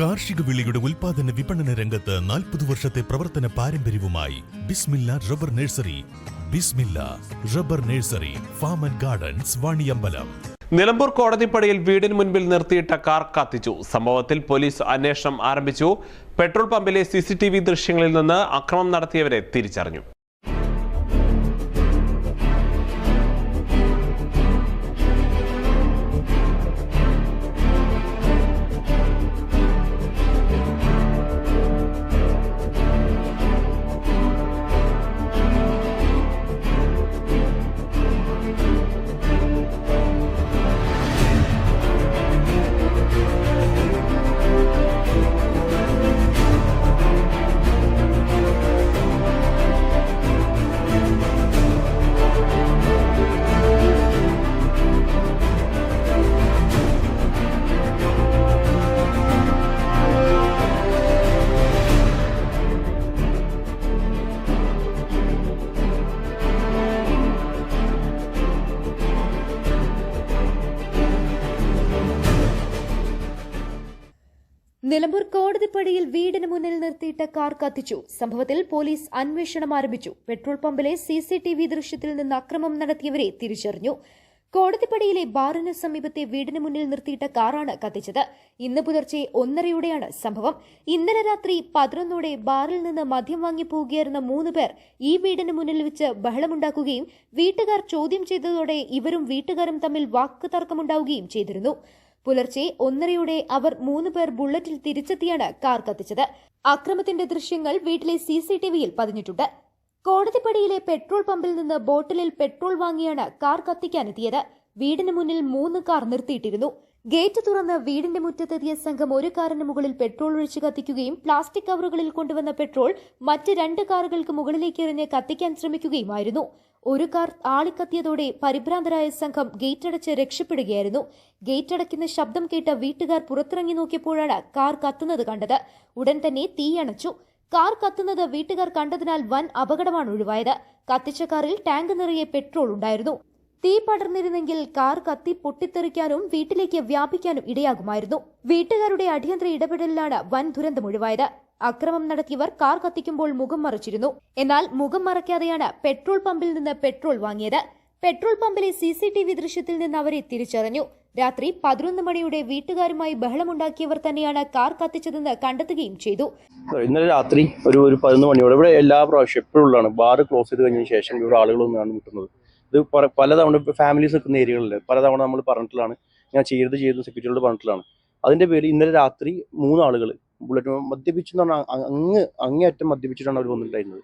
കാർഷിക വിളിയുടെ ഉൽപാദന വിപണന രംഗത്ത് നാൽപ്പത് വർഷത്തെ പ്രവർത്തന പാരമ്പര്യവുമായി Bismilla rubber nursery. Bismilla rubber nursery farm and gardens Vaniyambalam. Nilambur കോടതിപ്പടിയിൽ വീടിന് മുൻപിൽ നിർത്തിയിട്ട കാർ കത്തിച്ചു. സംഭവത്തിൽ പോലീസ് അന്വേഷണം ആരംഭിച്ചു. പെട്രോൾ പമ്പിലെ സി ദൃശ്യങ്ങളിൽ നിന്ന് അക്രമം നടത്തിയവരെ തിരിച്ചറിഞ്ഞു. നിലമ്പൂർ കോടതി കോടതിപ്പടിയിൽ വീടിന് മുന്നിൽ നിർത്തിയിട്ട കാർ കത്തിച്ചു. സംഭവത്തിൽ പോലീസ് അന്വേഷണം ആരംഭിച്ചു. പെട്രോൾ പമ്പിലെ സി സി ടി വി ദൃശ്യത്തിൽ നിന്ന് അക്രമം നടത്തിയവരെ തിരിച്ചറിഞ്ഞു. കോടതിപ്പടിയിലെ ബാറിന് സമീപത്തെ വീടിന് മുന്നിൽ നിർത്തിയിട്ട കാറാണ് കത്തിച്ചത്. ഇന്ന് പുലർച്ചെ ഒന്നരയോടെയാണ് സംഭവം. ഇന്നലെ രാത്രി പതിനൊന്നോടെ ബാറിൽ നിന്ന് മദ്യം വാങ്ങി പോകുകയായിരുന്ന മൂന്ന് പേർ ഈ വീടിന് മുന്നിൽ വെച്ച് ബഹളമുണ്ടാക്കുകയും വീട്ടുകാർ ചോദ്യം ചെയ്തതോടെ ഇവരും വീട്ടുകാരും തമ്മിൽ വാക്കുതർക്കമുണ്ടാവുകയും ചെയ്തിരുന്നു. പുലർച്ചെ ഒന്നരയോടെ അവർ മൂന്ന് പേർ ബുള്ളറ്റിൽ തിരിച്ചെത്തിയാണ് കാർ കത്തിച്ചത്. അക്രമത്തിന്റെ ദൃശ്യങ്ങൾ വീട്ടിലെ സി സി ടി വിയിൽ പതിഞ്ഞിട്ടുണ്ട്. കോടതിപ്പടിയിലെ പെട്രോൾ പമ്പിൽ നിന്ന് ബോട്ടിലിൽ പെട്രോൾ വാങ്ങിയാണ് കാർ കത്തിക്കാനെത്തിയത്. വീടിന് മുന്നിൽ മൂന്ന് കാർ നിർത്തിയിട്ടിരുന്നു. ഗേറ്റ് തുറന്ന് വീടിന്റെ മുറ്റത്തെത്തിയ സംഘം ഒരു കാറിന് മുകളിൽ പെട്രോൾ ഒഴിച്ച് കത്തിക്കുകയും പ്ലാസ്റ്റിക് കവറുകളിൽ കൊണ്ടുവന്ന പെട്രോൾ മറ്റ് രണ്ട് കാറുകൾക്ക് മുകളിലേക്ക് എറിഞ്ഞ് കത്തിക്കാൻ ശ്രമിക്കുകയുമായിരുന്നു. ഒരു കാർ ആളിക്കത്തിയതോടെ പരിഭ്രാന്തരായ സംഘം ഗേറ്റ് ഗേറ്റടച്ച് രക്ഷപ്പെടുകയായിരുന്നു. ഗേറ്റടയ്ക്കുന്ന ശബ്ദം കേട്ട വീട്ടുകാർ പുറത്തിറങ്ങി നോക്കിയപ്പോഴാണ് കാർ കത്തുന്നത് കണ്ടത്. ഉടൻ തന്നെ തീയണച്ചു കാർ കത്തുന്നത് വീട്ടുകാർ കണ്ടതിനാൽ വൻ അപകടമാണ് ഒഴിവായത്. കത്തിച്ച കാറിൽ ടാങ്ക് നിറയെ പെട്രോൾ ഉണ്ടായിരുന്നു. തീ പടർന്നിരുന്നെങ്കിൽ കാർ കത്തി പൊട്ടിത്തെറിക്കാനും വീട്ടിലേക്ക് വ്യാപിക്കാനും ഇടയാകുമായിരുന്നു. വീട്ടുകാരുടെ അടിയന്തര ഇടപെടലിലാണ് വൻ ദുരന്തം ഒഴിവായത്. അക്രമം നടത്തിയവർ കാർ കത്തിക്കുമ്പോൾ മുഖം മറച്ചിരുന്നു. എന്നാൽ മുഖം മറയ്ക്കാതെയാണ് പെട്രോൾ പമ്പിൽ നിന്ന് പെട്രോൾ വാങ്ങിയത്. പെട്രോൾ പമ്പിലെ സി സി ടി വി ദൃശ്യത്തിൽ നിന്ന് അവരെ തിരിച്ചറിഞ്ഞു. രാത്രി പതിനൊന്ന് മണിയുടെ വീട്ടുകാരുമായി ബഹളമുണ്ടാക്കിയവർ തന്നെയാണ് കാർ കത്തിച്ചതെന്ന് കണ്ടെത്തുകയും ചെയ്തു. ഇന്നലെ രാത്രി ഒരു ഒരു പതിനൊന്ന് മണിയോടെ ഇവിടെ എല്ലാ പ്രാവശ്യം എപ്പോഴുള്ളതാണ് ബാർ ക്ലോസ് ചെയ്ത് കഴിഞ്ഞതിന് ശേഷം ഇവിടെ ആളുകളൊന്നാണ് കിട്ടുന്നത് ഇത് പലതവണ ഫാമിലീസ് നിൽക്കുന്ന ഏരിയകളിൽ പലതവണ നമ്മൾ പറഞ്ഞിട്ടുള്ളതാണ്. ഞാൻ ചെയ്ത് ചെയ്ത് സെക്യൂരിറ്റിയോട് പറഞ്ഞിട്ടുള്ളതാണ്. അതിന്റെ പേരിൽ ഇന്നലെ രാത്രി മൂന്നാളുകൾ ബുള്ളറ്റ് മദ്യപിച്ചു എന്ന് പറഞ്ഞാൽ അങ്ങ് അങ്ങേയറ്റം മദ്യപിച്ചിട്ടാണ് അവർ വന്നിട്ടുണ്ടായിരുന്നത്.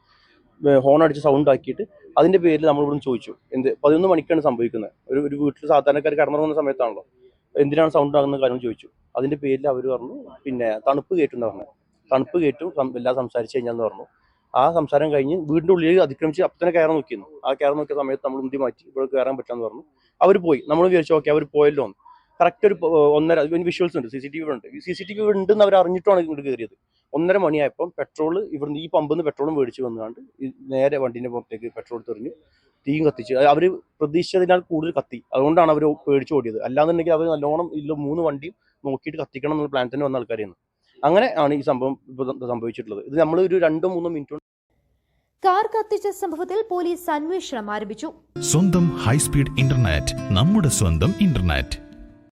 ഹോൺ അടിച്ച് സൗണ്ട് ആക്കിയിട്ട് അതിന്റെ പേരിൽ നമ്മൾ ഇവിടുന്ന് ചോദിച്ചു എന്ത് പതിനൊന്ന് മണിക്കാണ് സംഭവിക്കുന്നത് ഒരു ഒരു വീട്ടിൽ സാധാരണക്കാർ കടന്നിറങ്ങുന്ന സമയത്താണല്ലോ. എന്തിനാണ് സൗണ്ട് ആകുന്ന കാര്യം ചോദിച്ചു. അതിന്റെ പേരിൽ അവർ പറഞ്ഞു പിന്നെ തണുപ്പ് കയറ്റുന്ന പറഞ്ഞു. തണുപ്പ് കയറ്റും എല്ലാം സംസാരിച്ച് കഴിഞ്ഞാന്ന് പറഞ്ഞു. ആ സംസാരം കഴിഞ്ഞ് വീടിന്റെ ഉള്ളിൽ അതിക്രമിച്ച് അപ്പം തന്നെ കയറാൻ നോക്കിയിരുന്നു. ആ കയറാൻ നോക്കിയ സമയത്ത് നമ്മൾ ഉന്തി മാറ്റി ഇവിടെ കയറാൻ പറ്റാന്ന് പറഞ്ഞു. അവർ പോയി. നമ്മൾ വിചാരിച്ചു ഓക്കെ അവർ പോയല്ലോ എന്ന്. കറക്റ്റ് ഒരു ഒന്നര വിഷ്വൽസ് ഉണ്ട് സി സി ടി വി ഉണ്ട്. സി സി ടി വി ഉണ്ടെന്ന് അവർ അറിഞ്ഞിട്ടാണ് ഇങ്ങോട്ട് കയറിയത്. ഒന്നര മണിയായപ്പം പെട്രോൾ ഇവിടുന്ന് ഈ പമ്പിൽ നിന്ന് പെട്രോളും മേടിച്ച് വന്നുകൊണ്ട് നേരെ വണ്ടിന്റെ പുറത്തേക്ക് പെട്രോൾ തെറിഞ്ഞു തീയും കത്തിച്ച്. അവർ പ്രതീക്ഷിച്ചതിനാൽ കൂടുതൽ കത്തി. അതുകൊണ്ടാണ് അവർ പേടിച്ച് ഓടിയത്. അല്ലാന്നുണ്ടെങ്കിൽ അവർ നല്ലോണം ഇല്ല മൂന്ന് വണ്ടിയും നോക്കിയിട്ട് കത്തിക്കണം എന്നുള്ള പ്ലാൻ തന്നെ വന്ന ആൾക്കാരെയാണ്. അങ്ങനെ ആണ് ഈ സംഭവം സംഭവിച്ചിട്ടുള്ളത്. ഇത് നമ്മൾ ഒരു രണ്ടോ മൂന്നോ മിനിറ്റ് കാർ കത്തിച്ച സംഭവത്തിൽ പോലീസ് അന്വേഷണം ആരംഭിച്ചു. സ്വന്തം ഹൈസ്പീഡ് ഇന്റർനെറ്റ് നമ്മുടെ സ്വന്തം ഇന്റർനെറ്റ്.